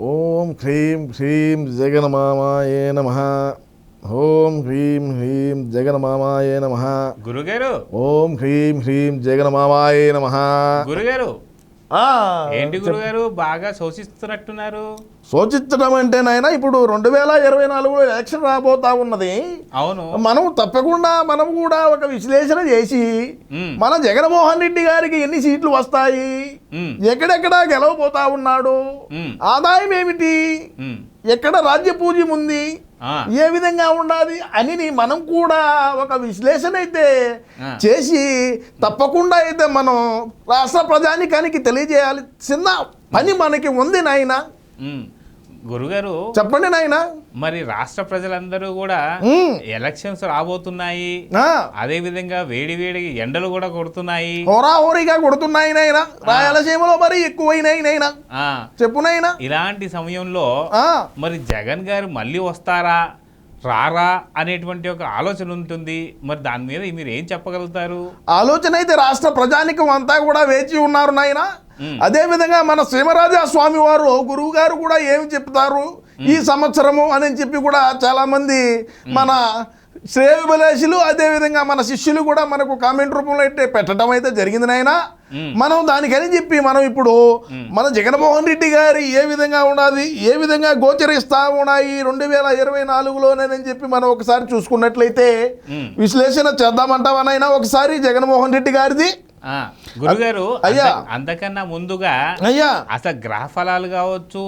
ఓం హ్రీం హ్రీం జగన్మామాయే నమ. ఓం హ్రీం హ్రీం జగన్మామాయే నమ. గురుగారు. ఓం హ్రీం హ్రీం జగన్మామాయే నమ. గురుగారు. ఏంటి గురుగారు? బాగా శోషిస్తున్నట్టున్నారు. సూచించడం అంటే నాయన ఇప్పుడు రెండు వేల ఇరవై నాలుగులో ఎలక్షన్ రాబోతా ఉన్నది. అవును. మనం తప్పకుండా మనం కూడా ఒక విశ్లేషణ చేసి మన జగన్మోహన్ రెడ్డి గారికి ఎన్ని సీట్లు వస్తాయి? ఎక్కడెక్కడ గెలవబోతా ఉన్నాడు? ఆదాయం ఏమిటి. ఎక్కడ రాజ్య పూజ్యం ఉంది? ఏ విధంగా ఉండాలి అని మనం కూడా ఒక విశ్లేషణ అయితే. చేసి తప్పకుండా అయితే మనం రాష్ట్ర ప్రజానికానికి తెలియజేయాలి చిన్న పని మనకి ఉంది నాయన. గురుగారు చెప్పండి నాయన. మరి రాష్ట్ర ప్రజలందరూ కూడా. ఎలక్షన్స్ రాబోతున్నాయి. అదే విధంగా వేడి వేడి ఎండలు కూడా కొడుతున్నాయి. హోరాహోరీగా కొడుతున్నాయి నాయన. రాయలసీమలో మరి ఎక్కువైనాయి నాయన. చెప్పు నాయన. ఇలాంటి సమయంలో మరి జగన్ గారు మళ్ళీ వస్తారా రారా అనేటువంటి ఒక ఆలోచన ఉంటుంది. మరి దాని మీద మీరు ఏం చెప్పగలుగుతారు? ఆలోచన అయితే రాష్ట్ర ప్రజానికం అంతా కూడా వేచి ఉన్నారు నాయన. ఉమ్. అదే విధంగా మన శ్రీమరాజా స్వామి వారు గురువు గారు కూడా ఏమి చెప్తారు ఈ సంవత్సరము? అని చెప్పి కూడా చాలా మంది మన శ్రేయభిలాషులు అదే విధంగా మన శిష్యులు కూడా మనకు కామెంట్ రూపంలో అయితే పెట్టడం అయితే జరిగింది నాయన. మనం దానికని చెప్పి మనం ఇప్పుడు మన జగన్మోహన్ రెడ్డి గారి ఏ విధంగా ఉన్నది ఏ విధంగా గోచరిస్తా ఉన్నాయి రెండు వేల ఇరవై నాలుగులోనేనని చెప్పి మనం ఒకసారి చూసుకున్నట్లయితే. విశ్లేషణ చేద్దామంటావనైనా ఒకసారి జగన్మోహన్ రెడ్డి గారిది. గురుగారు అయ్యా. అంత- అంతకన్నా ముందుగా అయ్యా. అసలు గ్రహ ఫలాలు కావచ్చు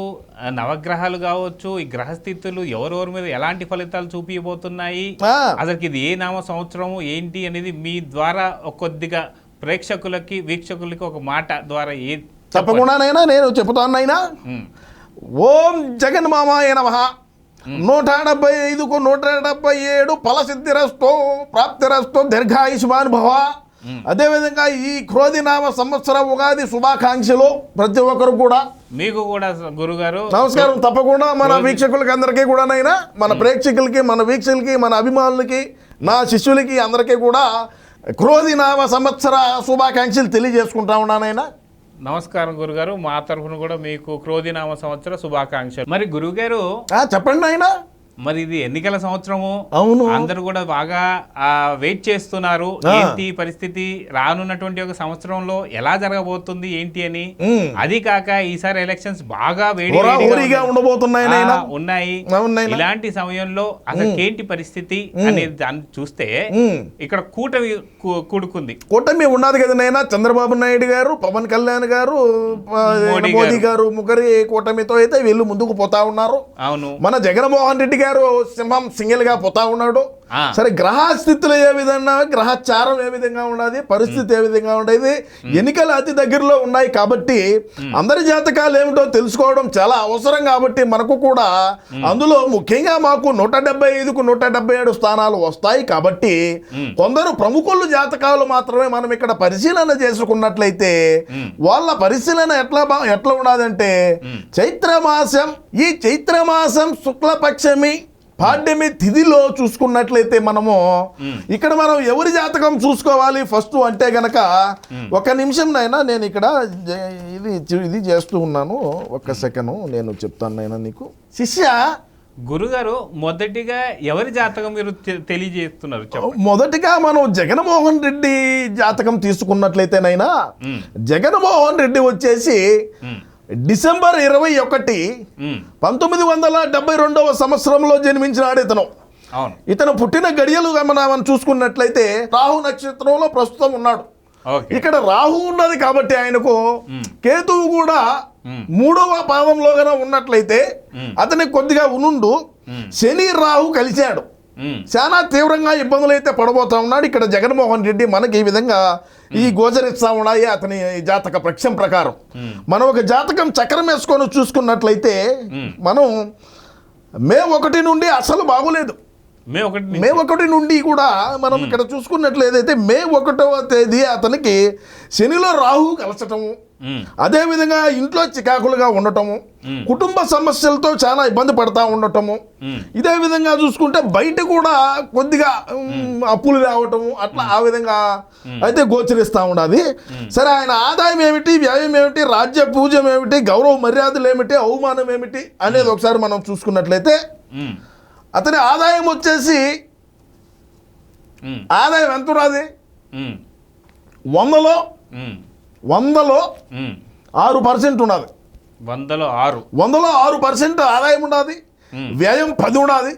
నవగ్రహాలు కావచ్చు ఈ గ్రహస్థితులు ఎవరెవరి మీద ఎలాంటి ఫలితాలు చూపించబోతున్నాయి ఆ, అసలుకి ఇది ఏ నామ సంవత్సరము ఏంటి అనేది మీ ద్వారా ఒక కొద్దిగా ప్రేక్షకులకి వీక్షకులకి ఒక మాట ద్వారా ఏ తప్పకుండానైనా నేను చెబుతానైనా ఉమ్, ఓం జగన్ మామాయ నమ నూట డెబ్బై ఐదుకు నూట డెబ్బై ఏడు ఫలసిద్ధిరస్తో ప్రాప్తిరస్తో దీర్ఘాయుష్మాన్ భవ అదేవిధంగా ఈ క్రోధినామ సంవత్సర ఉగాది శుభాకాంక్షలు ప్రతి ఒక్కరు కూడా. మీకు కూడా గురుగారు. నమస్కారం తప్పకుండా మన వీక్షకులకి అందరికీ కూడానైనా మన ప్రేక్షకులకి మన వీక్షకులకి మన అభిమానులకి నా శిష్యులకి అందరికీ కూడా క్రోధినామ సంవత్సర శుభాకాంక్షలు తెలియజేసుకుంటా ఉన్నానైనా. నమస్కారం గురుగారు. మా తరఫున కూడా మీకు క్రోధినామ సంవత్సర శుభాకాంక్షలు. మరి గురుగారు చెప్పండి నాయనా. మరి ఇది ఎన్నికల సంవత్సరము. అవును. అందరూ కూడా బాగా ఆ, వెయిట్ చేస్తున్నారు. ఏంటి పరిస్థితి? రానున్నటువంటి ఒక సంవత్సరంలో ఎలా జరగబోతుంది ఏంటి అని. అది కాక ఈసారి ఎలక్షన్స్ బాగా వేడి వేడిగా. ఉండబోతున్నాయి ఉన్నాయి. ఇలాంటి సమయంలో అసలు ఏంటి పరిస్థితి అనేది దాన్ని చూస్తే. ఇక్కడ కూటమి కూడుకుంది. కూటమి ఉన్నది కదా నైనా చంద్రబాబు నాయుడు గారు పవన్ కళ్యాణ్ గారు మోడీ గారు ముగ్గురి కూటమితో అయితే వీళ్ళు ముందుకు పోతా ఉన్నారు. అవును. మన జగన్మోహన్ రెడ్డి గారు సింహం సింగిల్గా పోతా ఉన్నాడు. సరే గ్రహ స్థితులు ఏ విధంగా గ్రహచారం ఏ విధంగా ఉన్నది పరిస్థితి ఏ విధంగా ఉండేది ఎన్నికలు అతి దగ్గరలో ఉన్నాయి కాబట్టి అందరి జాతకాలు ఏమిటో తెలుసుకోవడం చాలా అవసరం కాబట్టి మనకు కూడా అందులో ముఖ్యంగా మాకు నూట డెబ్బై ఐదుకు నూట డెబ్బై ఏడు స్థానాలు వస్తాయి కాబట్టి కొందరు ప్రముఖుల జాతకాలు మాత్రమే మనం ఇక్కడ పరిశీలన చేసుకున్నట్లయితే వాళ్ళ పరిశీలన ఎట్లా ఎట్లా ఉన్నదంటే చైత్రమాసం ఈ చైత్రమాసం శుక్లపక్షమి పాడ్యమి తిథిలో చూసుకున్నట్లయితే మనము ఇక్కడ మనం ఎవరి జాతకం చూసుకోవాలి? ఫస్ట్ అంటే గనక ఒక నిమిషం నైనా నేను ఇక్కడ ఇది ఇది చేస్తూ ఉన్నాను. ఒక్క సెకండ్ నేను చెప్తాను నైనా నీకు. శిష్య! గురుగారు మొదటిగా ఎవరి జాతకం మీరు తెలియజేస్తున్నారు? మొదటిగా మనం జగన్మోహన్ రెడ్డి జాతకం తీసుకున్నట్లయితేనైనా జగన్మోహన్ రెడ్డి వచ్చేసి డిసెంబర్ ఇరవై ఒకటి పంతొమ్మిది వందల డెబ్బై రెండవ సంవత్సరంలో జన్మించినాడు ఇతను. అవును. ఇతను పుట్టిన గడియలుగా మనం చూసుకున్నట్లయితే రాహు నక్షత్రంలో ప్రస్తుతం ఉన్నాడు. ఇక్కడ రాహు ఉన్నది కాబట్టి ఆయనకు కేతువు కూడా మూడవ పాదంలో గన ఉన్నట్లయితే అతనికి కొద్దిగా ఉనుండు. శని రాహు కలిశాడు. చాలా తీవ్రంగా ఇబ్బందులు అయితే పడబోతా ఉన్నాడు. ఇక్కడ జగన్మోహన్ రెడ్డి మనకి ఈ విధంగా ఈ గోచరిస్తా ఉన్నాయి అతని జాతక ప్రక్షం ప్రకారం. మనం ఒక జాతకం చక్రం వేసుకొని చూసుకున్నట్లయితే మనం మే ఒకటి నుండి అసలు బాగులేదు. మే ఒకటి మే ఒకటి నుండి కూడా మనం ఇక్కడ చూసుకున్నట్లయితే మే ఒకటవ తేదీ అతనికి శనిలో రాహు కలచటము అదేవిధంగా ఇంట్లో చికాకులుగా ఉండటము. కుటుంబ సమస్యలతో చాలా ఇబ్బంది పడతా ఉండటము ఇదే విధంగా చూసుకుంటే బయట కూడా కొద్దిగా అప్పులు రావటము అట్లా ఆ విధంగా అయితే గోచరిస్తూ ఉండాలి సరే ఆయన ఆదాయం ఏమిటి వ్యయం ఏమిటి రాజ్య పూజ్యం ఏమిటి గౌరవ మర్యాదలు ఏమిటి అవమానం ఏమిటి అనేది ఒకసారి మనం చూసుకున్నట్లయితే అతని ఆదాయం వచ్చేసి ఆదాయం ఎంత ఉన్నది వందలో వందలో. ఆరు పర్సెంట్ ఉన్నది వందలో ఆరు. వందలో ఆరు పర్సెంట్ ఆదాయం ఉన్నది మ్మ్. వ్యయం పది ఉన్నది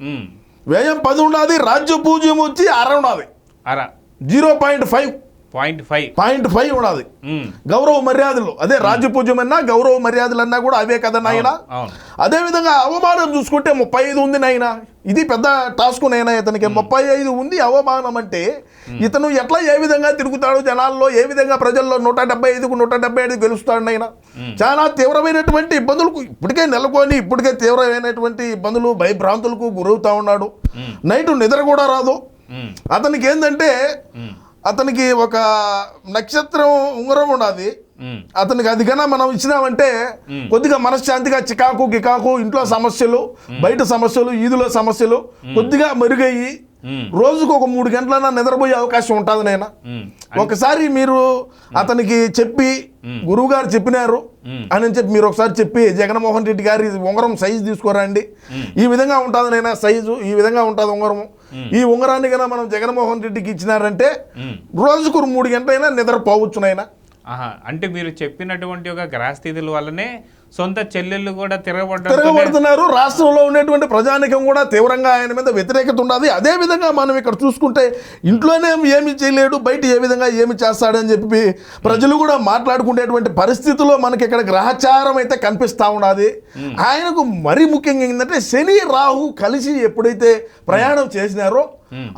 ఉమ్, వ్యయం పది ఉన్నది రాజ్య పూజ్యం వచ్చి అర ఉన్నది అర. Zero point five. Point five. Point five ఉన్నది. గౌరవ మర్యాదలు. అదే రాజ్య పూజ్యం అన్నా గౌరవ మర్యాదలు అన్నా కూడా అవే కదా నాయన? అవును అదే విధంగా అవమానం చూసుకుంటే ముప్పై ఐదు ఉంది నాయన. ఇది పెద్ద టాస్క్ నైనా ఇతనికి. ముప్పై ఐదు ఉంది అవమానం అంటే ఇతను ఎట్లా ఏ విధంగా తిరుగుతాడు జనాల్లో ఏ విధంగా ప్రజల్లో నూట డెబ్బై ఐదుకు నూట డెబ్బై ఐదు గెలుస్తాడు నాయన? చాలా తీవ్రమైనటువంటి ఇబ్బందులకు ఇప్పటికే నెలకొని ఇప్పటికే తీవ్రమైనటువంటి ఇబ్బందులు భయభ్రాంతులకు గురవుతా ఉన్నాడు. నైట్ నిద్ర కూడా రాదు. అతనికి ఏంటంటే అతనికి ఒక నక్షత్రం ఉంగరం ఉమ్, అతనికి అది కన్నా మనం ఇచ్చినామంటే కొద్దిగా మనశ్శాంతిగా చికాకు గికాకు ఇంట్లో సమస్యలు బయట సమస్యలు ఈదులో సమస్యలు కొద్దిగా మెరుగయ్యి రోజుకు ఒక మూడు గంటలన్నా నిద్రపోయే అవకాశం ఉంటుంది ఉమ్, ఒకసారి మీరు అతనికి చెప్పి గురువుగారు చెప్పినారు అని చెప్పి మీరు ఒకసారి చెప్పి జగన్మోహన్ రెడ్డి గారి ఉంగరం సైజు తీసుకురండి. ఈ విధంగా ఉంటుంది నైనా సైజు ఈ విధంగా ఉంటుంది ఉంగరము. ఈ ఉంగరాన్ని కన్నా మనం జగన్మోహన్ రెడ్డికి ఇచ్చినారంటే. రోజుకు మూడు గంటలైనా నిద్రపోవచ్చు ఆహా అంటే మీరు చెప్పినటువంటి ఒక గ్రహస్థితుల వల్లనే సొంత చెల్లెళ్ళు కూడా తిరగబడ్డ తిరగబడుతున్నారు. రాష్ట్రంలో ఉండేటువంటి ప్రజానికం కూడా తీవ్రంగా ఆయన మీద వ్యతిరేకత ఉన్నది అదే విధంగా మనం ఇక్కడ చూసుకుంటే ఇంట్లోనే ఏమి చేయలేడు బయట ఏ విధంగా ఏమి చేస్తాడని చెప్పి ప్రజలు కూడా మాట్లాడుకునేటువంటి పరిస్థితిలో మనకి ఇక్కడ గ్రహచారం అయితే కనిపిస్తా ఉన్నది ఆయనకు మరీ ముఖ్యంగా ఏంటంటే శని రాహు కలిసి ఎప్పుడైతే ప్రయాణం చేసినారో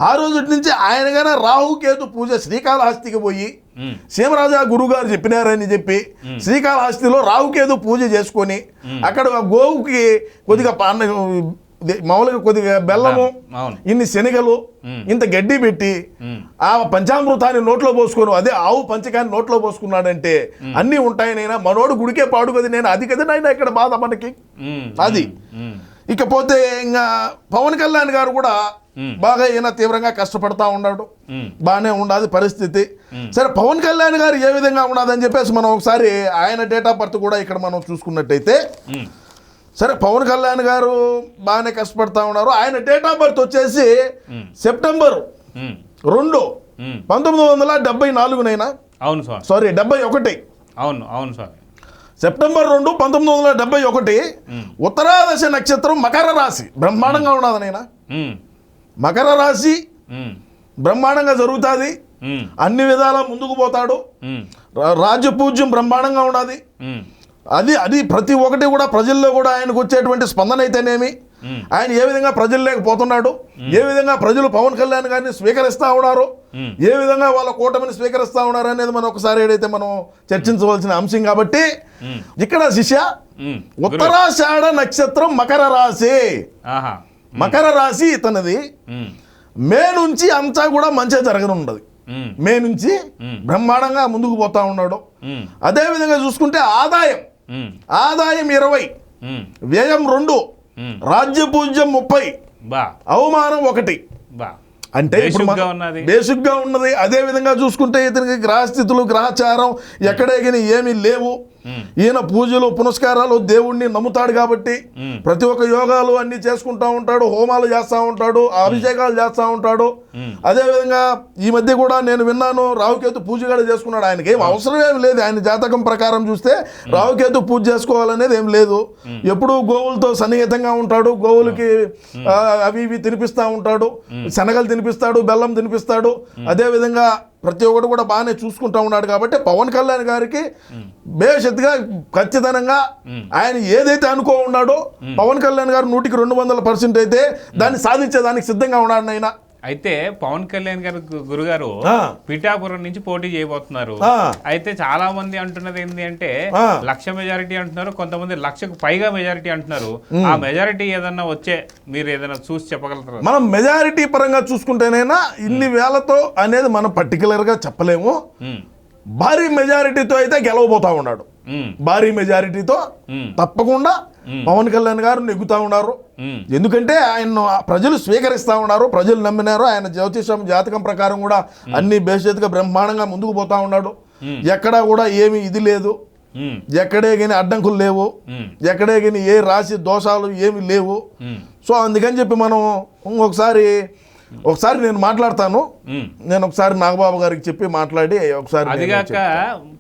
ఆ రోజు నుంచి ఆయనగానే రాహుకేతు పూజ శ్రీకాళహస్తికి పోయి సీమరాజా గురుగారు చెప్పినారని చెప్పి శ్రీకాళహస్తిలో రావుకేదో పూజ చేసుకొని అక్కడ గోవుకి కొద్దిగా పాన మామూలుగా కొద్దిగా బెల్లము ఇన్ని శనగలు ఇంత గడ్డి పెట్టి ఆ పంచామృతాన్ని నోట్లో పోసుకొని అదే ఆవు పంచకాన్ని నోట్లో పోసుకున్నాడంటే అన్నీ ఉంటాయి నైనా మనోడు గుడికే పాడు కదా నేను అది కదా నాయన ఇక్కడ బాధ మనకి. అది. ఇకపోతే ఇంకా పవన్ కళ్యాణ్ గారు కూడా. బాగా ఈయన తీవ్రంగా కష్టపడతా ఉన్నాడు. బాగానే ఉండదు పరిస్థితి. సరే పవన్ కళ్యాణ్ గారు ఏ విధంగా ఉన్నదని చెప్పేసి మనం ఒకసారి ఆయన డేట్ ఆఫ్ బర్త్ కూడా ఇక్కడ మనం చూసుకున్నట్టయితే సరే పవన్ కళ్యాణ్ గారు బాగానే కష్టపడతా ఉన్నారు. ఆయన డేట్ ఆఫ్ బర్త్ వచ్చేసి. సెప్టెంబర్ రెండు. పంతొమ్మిది వందల డెబ్బై నాలుగునైనా? అవును స్వామి సారీ డెబ్బై ఒకటి. అవును అవును స్వామి సెప్టెంబర్ రెండు పంతొమ్మిది వందల డెబ్బై ఒకటి ఉత్తరాదశ నక్షత్రం మకర రాశి. బ్రహ్మాండంగా ఉన్నది నైనా ఉమ్, మకర రాశి బ్రహ్మాండంగా జరుగుతుంది. అన్ని విధాల ముందుకు పోతాడు. ఉమ్, రా- రాజ్యపూజ్యం బ్రహ్మాండంగా ఉన్నది అది అది ప్రతి ఒక్కటి కూడా ప్రజల్లో కూడా ఆయనకు వచ్చేటువంటి స్పందన అయితేనేమి ఆయన ఏ విధంగా ప్రజల్లోకి పోతున్నాడు ఏ విధంగా ప్రజలు పవన్ కళ్యాణ్ గారిని స్వీకరిస్తా ఉన్నారు. ఏ విధంగా వాళ్ళ కూటమిని స్వీకరిస్తా ఉన్నారు అనేది మనం ఒకసారి ఏదైతే మనం చర్చించవలసిన అంశం కాబట్టి ఇక్కడ శిష్య. ఉత్తరాషాఢ నక్షత్రం మకర రాశి. మకర రాశి ఇతనిది. మే నుంచి అంతా కూడా మంచిగా జరగనున్నది ఉమ్, మే నుంచి. బ్రహ్మాండంగా ముందుకు పోతా ఉన్నాడు. ఉమ్, అదే విధంగా చూసుకుంటే ఆదాయం. ఆదాయం ఇరవై. వ్యయం రెండు. రాజ్య పూజ్యం ముప్పై. అవమానం ఒకటి. అంటే బేసిక్గా ఉన్నది. అదే విధంగా చూసుకుంటే ఇతనికి గ్రహస్థితులు గ్రహచారం ఎక్కడే కానీ ఏమీ లేవు. ఈయన పూజలు పునస్కారాలు దేవుణ్ణి నమ్ముతాడు కాబట్టి ప్రతి ఒక్క యోగాలు అన్ని చేసుకుంటా ఉంటాడు హోమాలు చేస్తూ ఉంటాడు అభిషేకాలు చేస్తూ ఉంటాడు. ఉమ్. అదే విధంగా ఈ మధ్య కూడా నేను విన్నాను రావుకేతు పూజ కూడా చేసుకున్నాడు. ఆయనకి ఏం అవసరం ఏం లేదు. ఆయన జాతకం ప్రకారం చూస్తే రావుకేతు పూజ చేసుకోవాలనేది ఏం లేదు. ఎప్పుడు గోవులతో సన్నిహితంగా ఉంటాడు. గోవులకి అవి ఇవి తినిపిస్తూ ఉంటాడు. శనగలు తినిపిస్తాడు బెల్లం తినిపిస్తాడు. అదే విధంగా ప్రతి ఒక్కటి కూడా బాగానే చూసుకుంటా ఉన్నాడు కాబట్టి పవన్ కళ్యాణ్ గారికి బేషత్తుగా ఖచ్చితంగా ఆయన ఏదైతే అనుకో ఉన్నాడో పవన్ కళ్యాణ్ గారు నూటికి రెండు వందల పర్సెంట్ అయితే దాన్ని సాధించేదానికి సిద్ధంగా ఉన్నాడు ఆయన అయితే పవన్ కళ్యాణ్ గారు గు- గురుగారు. పిఠాపురం నుంచి పోటీ చేయబోతున్నారు. అయితే చాలా మంది అంటున్నది ఏంటి అంటే. లక్ష మెజారిటీ అంటున్నారు కొంతమంది లక్షకు పైగా మెజారిటీ అంటున్నారు. ఆ మెజారిటీ ఏదన్నా వచ్చే మీరు ఏదైనా చూసి చెప్పగలుగుతారు మనం మెజారిటీ పరంగా చూసుకుంటేనైనా ఇన్ని వేలతో అనేది మనం పర్టికులర్గా చెప్పలేము. భారీ మెజారిటీతో అయితే గెలవబోతా ఉన్నాడు. భారీ మెజారిటీతో తప్పకుండా పవన్ కళ్యాణ్ గారు నెగ్గుతా ఉన్నారు. ఎందుకంటే ఆయన ప్రజలు స్వీకరిస్తా ఉన్నారు. ప్రజలు నమ్మినారు. ఆయన జ్యోతిషం జాతకం ప్రకారం కూడా అన్ని బేషత్తుగా బ్రహ్మాండంగా ముందుకు పోతా ఉన్నాడు. ఎక్కడా కూడా ఏమి ఇది లేదు. ఎక్కడే కానీ అడ్డంకులు లేవు. ఎక్కడే కానీ ఏ రాశి దోషాలు ఏమి లేవు. సో అందుకని చెప్పి మనం ఇంకొకసారి ఒకసారి నేను మాట్లాడతాను. నేను ఒకసారి నాగబాబు గారికి చెప్పి మాట్లాడి ఒకసారి అదిగాక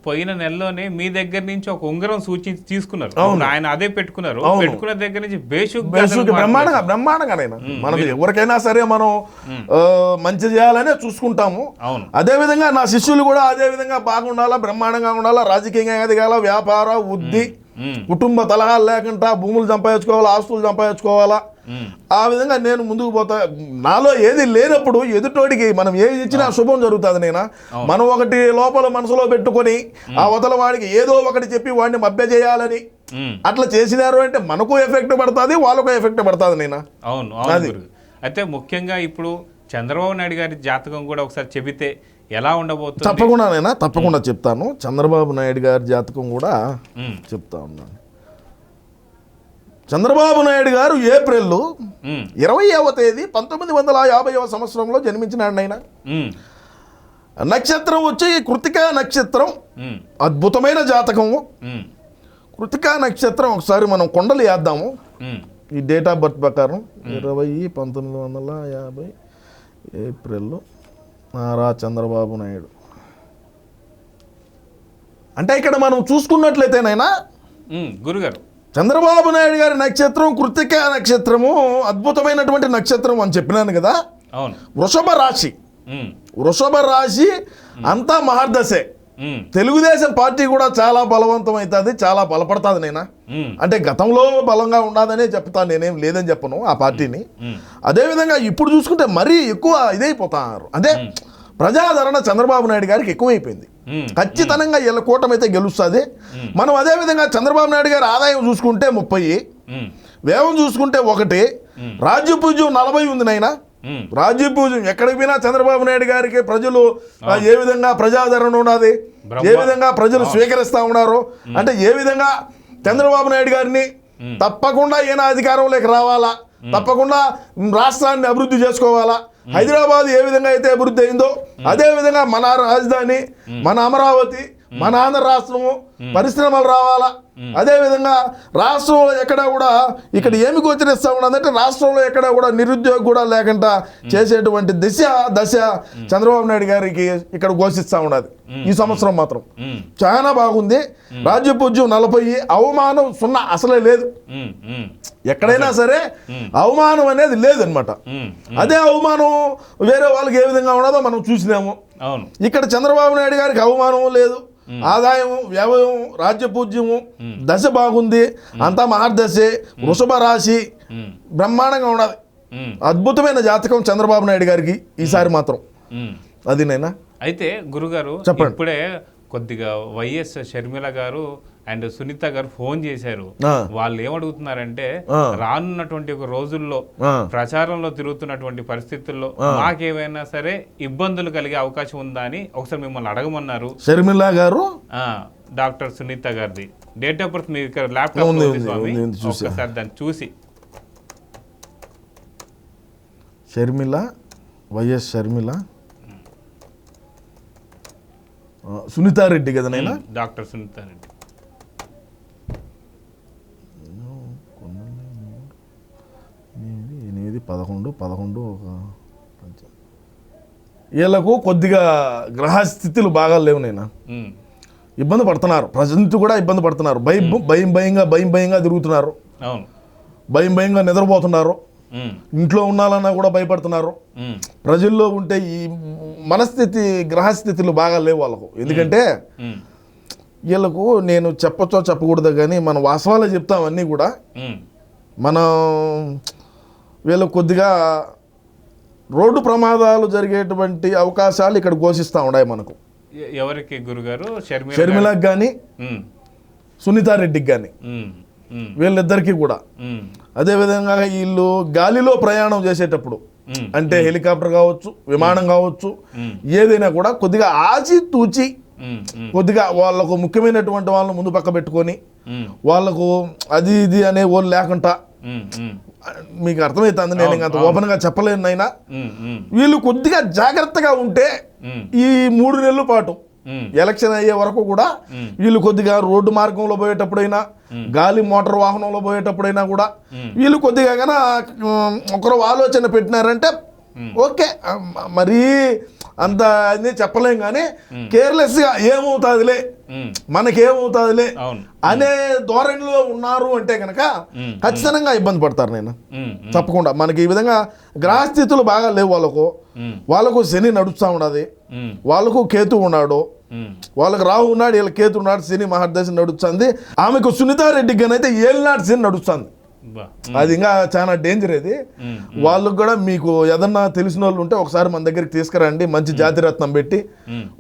పోయిన నెలలోనే మీ దగ్గర నుంచి ఒక ఉంగరం సూచించి తీసుకున్నారు. ఆయన అదే పెట్టుకున్నారు. పెట్టుకున్న దగ్గర నుంచి బేషుక్ బ్రహ్మాండంగా బ్రహ్మాండంగా నేను మనకు ఎవరికైనా సరే మనం మంచి చేయాలనే చూసుకుంటాము. అవును. అదే విధంగా నా శిష్యులు కూడా అదే విధంగా బాగుండాలా బ్రహ్మాండంగా ఉండాలా రాజకీయంగా ఎదగాల వ్యాపార వృద్ధి కుటుంబ తలహాలు లేకుండా భూములు సంపాదించుకోవాలా ఆస్తులు సంపాదించుకోవాలా ఆ విధంగా నేను ముందుకు పోతా. నాలో ఏది లేనప్పుడు ఎదుటోడికి మనం ఏది ఇచ్చినా శుభం జరుగుతుంది నేను? మనం ఒకటి లోపల మనసులో పెట్టుకొని ఆ అవతల వాడికి ఏదో ఒకటి చెప్పి వాడిని మభ్య చేయాలని. అట్లా చేసినారు అంటే మనకు ఎఫెక్ట్ పడుతుంది వాళ్ళకు ఎఫెక్ట్ పడుతుంది నేను? అవును గురు. అయితే ముఖ్యంగా ఇప్పుడు చంద్రబాబు నాయుడు గారి జాతకం కూడా ఒకసారి చెబితే ఎలా ఉండబోతుంది? తప్పకుండా నేనా? తప్పకుండా చెప్తాను. చంద్రబాబు నాయుడు గారి జాతకం కూడా చెప్తా ఉన్నాను. చంద్రబాబు నాయుడు గారు ఏప్రిల్ ఇరవైవ తేదీ పంతొమ్మిది వందల యాభైవ సంవత్సరంలో జన్మించినాడు ఆయన నక్షత్రం వచ్చి కృతికా నక్షత్రం. అద్భుతమైన జాతకము కృతికా నక్షత్రం ఒకసారి మనం కొండలు వేద్దాము. ఈ డేట్ ఆఫ్ బర్త్ ప్రకారం ఇరవై పంతొమ్మిది వందల యాభై ఏప్రిల్ నారా చంద్రబాబు నాయుడు. అంటే ఇక్కడ మనం చూసుకున్నట్లయితేనైనా గురుగారు చంద్రబాబు నాయుడు గారి నక్షత్రం కృతికా నక్షత్రము అద్భుతమైనటువంటి నక్షత్రం అని చెప్పినాను కదా? అవును. వృషభ రాశి. వృషభ రాశి అంతా మహర్దశే. తెలుగుదేశం పార్టీ కూడా చాలా బలవంతం అవుతుంది చాలా బలపడుతుంది నేనా? అంటే గతంలో బలంగా ఉండదనే చెప్తాను నేనేం లేదని చెప్పను ఆ పార్టీని. అదేవిధంగా ఇప్పుడు చూసుకుంటే మరీ ఎక్కువ ఇదైపోతారు. అదే ప్రజాదరణ చంద్రబాబు నాయుడు గారికి ఎక్కువైపోయింది. ఖచ్చితంగా వీళ్ళ కూటమి అయితే గెలుస్తుంది మనం అదేవిధంగా చంద్రబాబు నాయుడు గారి ఆదాయం చూసుకుంటే ముప్పై వ్యయం చూసుకుంటే ఒకటి రాజ్య పూజ్యం నలభై ఉంది నాయన. రాజ్య పూజ్యం ఎక్కడికి పోయినా చంద్రబాబు నాయుడు గారికి ప్రజలు ఏ విధంగా ప్రజాదరణ ఉన్నది ఏ విధంగా ప్రజలు స్వీకరిస్తా ఉన్నారు అంటే ఏ విధంగా చంద్రబాబు నాయుడు గారిని తప్పకుండా ఈయన అధికారంలోకి రావాలా? తప్పకుండా రాష్ట్రాన్ని అభివృద్ధి చేసుకోవాలా? హైదరాబాద్ ఏ విధంగా అయితే అభివృద్ధి అయిందో అదే విధంగా మన రాజధాని మన అమరావతి మన ఆంధ్ర రాష్ట్రము పరిశ్రమలు రావాలా? అదే విధంగా రాష్ట్రంలో ఎక్కడ కూడా ఇక్కడ ఏమి గోచరిస్తా ఉన్నదంటే రాష్ట్రంలో ఎక్కడ కూడా నిరుద్యోగం కూడా లేకుండా చేసేటువంటి దిశ దశ చంద్రబాబు నాయుడు గారికి ఇక్కడ ఘోషిస్తా ఉన్నది. ఈ సంవత్సరం మాత్రం. చాలా బాగుంది. రాజ్య పూజ్యం నలభై అవమానం సున్నా అసలే లేదు. ఎక్కడైనా సరే అవమానం అనేది లేదనమాట అదే అవమానం వేరే వాళ్ళకి ఏ విధంగా ఉన్నదో మనం చూసినాము. ఇక్కడ చంద్రబాబు నాయుడు గారికి అవమానం లేదు. ఆదాయం వ్యవయం రాజ్య పూజ్యము దశ బాగుంది అంతా మహర్దశే వృషభ రాశి బ్రహ్మాండంగా ఉన్నది అద్భుతమైన జాతకం చంద్రబాబు నాయుడు గారికి ఈసారి మాత్రం. అది నైనా? అయితే గురుగారు చెప్పండి. ఇప్పుడే కొద్దిగా వైఎస్ షర్మిల గారు అండ్ సునీత గారు ఫోన్ చేశారు. వాళ్ళు ఏమడుగుతున్నారంటే. రానున్నటువంటి ఒక రోజుల్లో. ప్రచారంలో తిరుగుతున్నటువంటి పరిస్థితుల్లో మాకేమైనా సరే ఇబ్బందులు కలిగే అవకాశం ఉందా అని ఒకసారి మిమ్మల్ని అడగమన్నారు. షర్మిలా గారు? డాక్టర్ సునీత గారిది. డేట్ ఆఫ్ బర్త్ మీ ఇక్కడ ల్యాప్టాప్. ఒక్కసారి దాన్ని చూసి. షర్మిల వైఎస్ షర్మిల. సునీతారెడ్డి కదా నైనా? డాక్టర్ సునీత పదకొండు పదకొండు ఒక వీళ్ళకు కొద్దిగా గ్రహస్థితులు బాగా లేవు నేను ఇబ్బంది పడుతున్నారు. ప్రజెంట్ కూడా ఇబ్బంది పడుతున్నారు. భయం భయం భయంగా భయం భయంగా తిరుగుతున్నారు. భయం భయంగా నిద్రపోతున్నారు. ఇంట్లో ఉండాలన్నా కూడా భయపడుతున్నారు. ప్రజల్లో ఉంటే ఈ మనస్థితి గ్రహస్థితులు బాగా లేవు వాళ్ళకు. ఎందుకంటే వీళ్ళకు నేను చెప్పచ్చో చెప్పకూడదు కానీ మన వాస్తవాలే చెప్తాం అన్నీ కూడా. మనం వీళ్ళకు కొద్దిగా రోడ్డు ప్రమాదాలు జరిగేటువంటి అవకాశాలు ఇక్కడ ఘోషిస్తూ ఉన్నాయి మనకు. ఎవరికి గురుగారు? షర్మిల షర్మిలకు కానీ సునీతారెడ్డికి కానీ వీళ్ళిద్దరికీ కూడా. అదేవిధంగా వీళ్ళు గాలిలో ప్రయాణం చేసేటప్పుడు అంటే హెలికాప్టర్ కావచ్చు విమానం కావచ్చు ఏదైనా కూడా కొద్దిగా ఆచి తూచి ఉమ్, ఉమ్, కొద్దిగా వాళ్ళకు ముఖ్యమైనటువంటి వాళ్ళని ముందు పక్క పెట్టుకొని వాళ్ళకు అది ఇది అనే వాళ్ళు లేకుండా మీకు అర్థమవుతుంది నేను ఇంకా ఓపెన్గా చెప్పలేను అయినా వీళ్ళు కొద్దిగా జాగ్రత్తగా ఉంటే ఈ మూడు నెలల పాటు ఎలక్షన్ అయ్యే వరకు కూడా. వీళ్ళు కొద్దిగా రోడ్డు మార్గంలో పోయేటప్పుడైనా గాలి మోటార్ వాహనంలో పోయేటప్పుడైనా కూడా. వీళ్ళు కొద్దిగా గన ఒకరు ఆలోచన పెట్టినారంటే ఓకే ఆ, మ- మరీ అంత అది చెప్పలేం కానీ కేర్లెస్గా ఏమవుతుందిలే? ఉమ్, మనకేమవుతుందిలే? అవును. అనే ధోరణిలో ఉన్నారు అంటే కనుక. ఖచ్చితంగా ఇబ్బంది పడతారు నేను. తప్పకుండా. మనకి ఈ విధంగా గ్రహస్థితులు బాగా లేవు వాళ్ళకు. వాళ్ళకు శని నడుస్తూ ఉన్నది. వాళ్ళకు కేతు ఉన్నాడు. వాళ్ళకి రాహు ఉన్నాడు వీళ్ళకి కేతు ఉన్నాడు శని మహర్దశ నడుస్తుంది. ఆమెకు సునీతారెడ్డికి అయితే ఏళ్ళనాడు శని నడుస్తుంది. అది ఇంకా చాలా డేంజర్ ఇది వాళ్ళకు కూడా మీకు ఏదన్నా తెలిసిన వాళ్ళు ఉంటే ఒకసారి మన దగ్గరికి తీసుకురండి మంచి జాతిరత్నం పెట్టి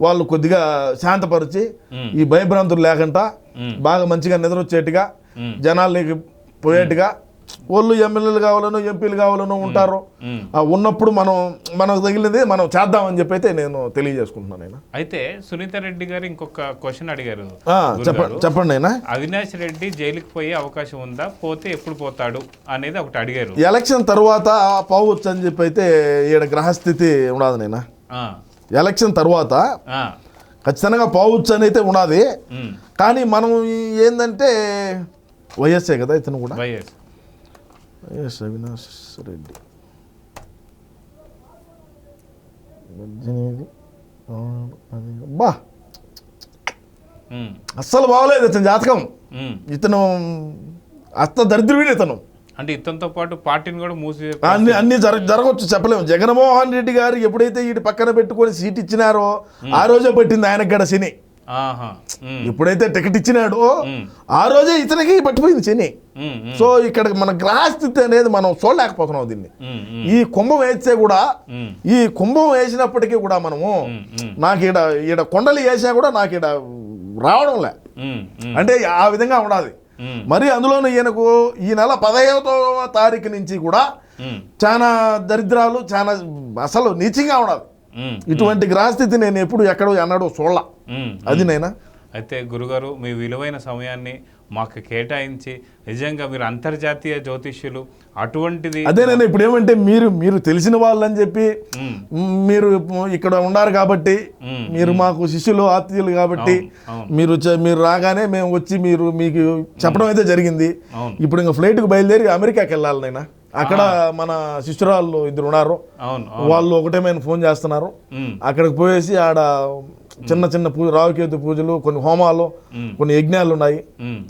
వాళ్ళు కొద్దిగా శాంతపరిచి. ఈ భయభ్రాంతులు లేకుండా. బాగా మంచిగా నిద్ర వచ్చేట్టుగా. జనాలకి పోయేట్టుగా వాళ్ళు ఎమ్మెల్యేలు కావాలను ఎంపీలు కావాలను ఉంటారు. ఉన్నప్పుడు మనం మనకు తగిలింది మనం చేద్దామని చెప్పి అయితే నేను తెలియజేసుకుంటున్నాను నేను. అయితే సునీత రెడ్డి గారు ఇంకొక క్వశ్చన్ అడిగారు చెప్పండి చెప్పండి అయినా అవినాష్ రెడ్డి జైలుకి పోయే అవకాశం ఉందా? పోతే ఎప్పుడు పోతాడు అనేది ఒకటి అడిగారు. ఎలక్షన్ తర్వాత పోవచ్చు అని చెప్పి అయితే ఈడ గ్రహస్థితి ఉండదు నేను ఎలక్షన్ తర్వాత ఖచ్చితంగా పోవచ్చు అని అయితే ఉన్నది కానీ మనం ఏందంటే వైఎస్ఏ కదా ఇతను కూడా? వైఎస్ వైఎస్ అవినాష్ రెడ్డి పదిహేను. బా అస్సలు బాగోలేదు ఇతని జాతకం. ఉమ్. ఇతను అస్త దరిద్రుడు ఇతను. అంటే ఇతనితో పాటు పార్టీని కూడా మూసి అన్ని అన్ని జర జరగవచ్చు చెప్పలేము. జగన్మోహన్ రెడ్డి గారు ఎప్పుడైతే వీటి పక్కన పెట్టుకొని సీట్ ఇచ్చినారో ఆ రోజే పట్టింది ఆయనకు గడ శని. ఎప్పుడైతే టికెట్ ఇచ్చినాడో ఆ రోజే ఇతనికి పట్టిపోయింది ఉమ్, సో ఇక్కడ మన గ్రహస్థితి అనేది మనం చూడలేకపోతున్నాం దీన్ని. ఈ కుంభం వేస్తే కూడా ఈ కుంభం వేసినప్పటికీ కూడా మనము నాకు ఈడ ఈడ కొండలు వేసినా కూడా నాకు రావడంలే ఉమ్, ఉమ్, అంటే ఆ విధంగా ఉండాలి. మరి అందులోనూ ఈయనకు ఈ నెల పదహైదవ తారీఖు నుంచి కూడా చాలా దరిద్రాలు చాలా అసలు నీచంగా ఉండాలి. ఇటువంటి గ్రహస్థితి నేను ఎప్పుడు ఎక్కడో అన్నాడో చూడాల. అది నైనా? అయితే గురుగారు మీ విలువైన సమయాన్ని మాకు కేటాయించి నిజంగా మీరు అంతర్జాతీయ జ్యోతిష్యులు అటువంటిది అదే నేను ఇప్పుడు ఏమంటే మీరు మీరు తెలిసిన వాళ్ళని చెప్పి మీరు ఇక్కడ ఉన్నారు కాబట్టి. మీరు మాకు శిష్యులు ఆత్మీయులు కాబట్టి. మీరు మీరు రాగానే మేము వచ్చి మీరు మీకు చెప్పడం అయితే జరిగింది. ఇప్పుడు ఇంకా ఫ్లైట్కి బయలుదేరి అమెరికాకి వెళ్ళాలి నైనా? అక్కడ మన శిష్యురాళ్ళు ఇద్దరు ఉన్నారు. అవును వాళ్ళు ఒకటేమైనా ఫోన్ చేస్తున్నారు. అక్కడికి పోయేసి ఆడ చిన్న చిన్న పూజ రావుకేతు పూజలు కొన్ని హోమాలు మ్మ్. కొన్ని యజ్ఞాలు ఉన్నాయి.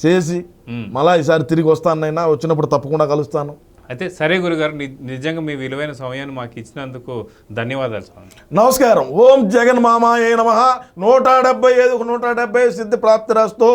చేసి. మళ్ళా ఈసారి తిరిగి వస్తానైనా వచ్చినప్పుడు తప్పకుండా కలుస్తాను. అయితే సరే గురుగారు నిజంగా మీ విలువైన సమయాన్ని మాకు ఇచ్చినందుకు ధన్యవాదాలు నమస్కారం. ఓం జగన్ మామాయ నమ. నూట డెబ్బై ఐదుకు నూట డెబ్బై సిద్ధి ప్రాప్తి రాస్తూ.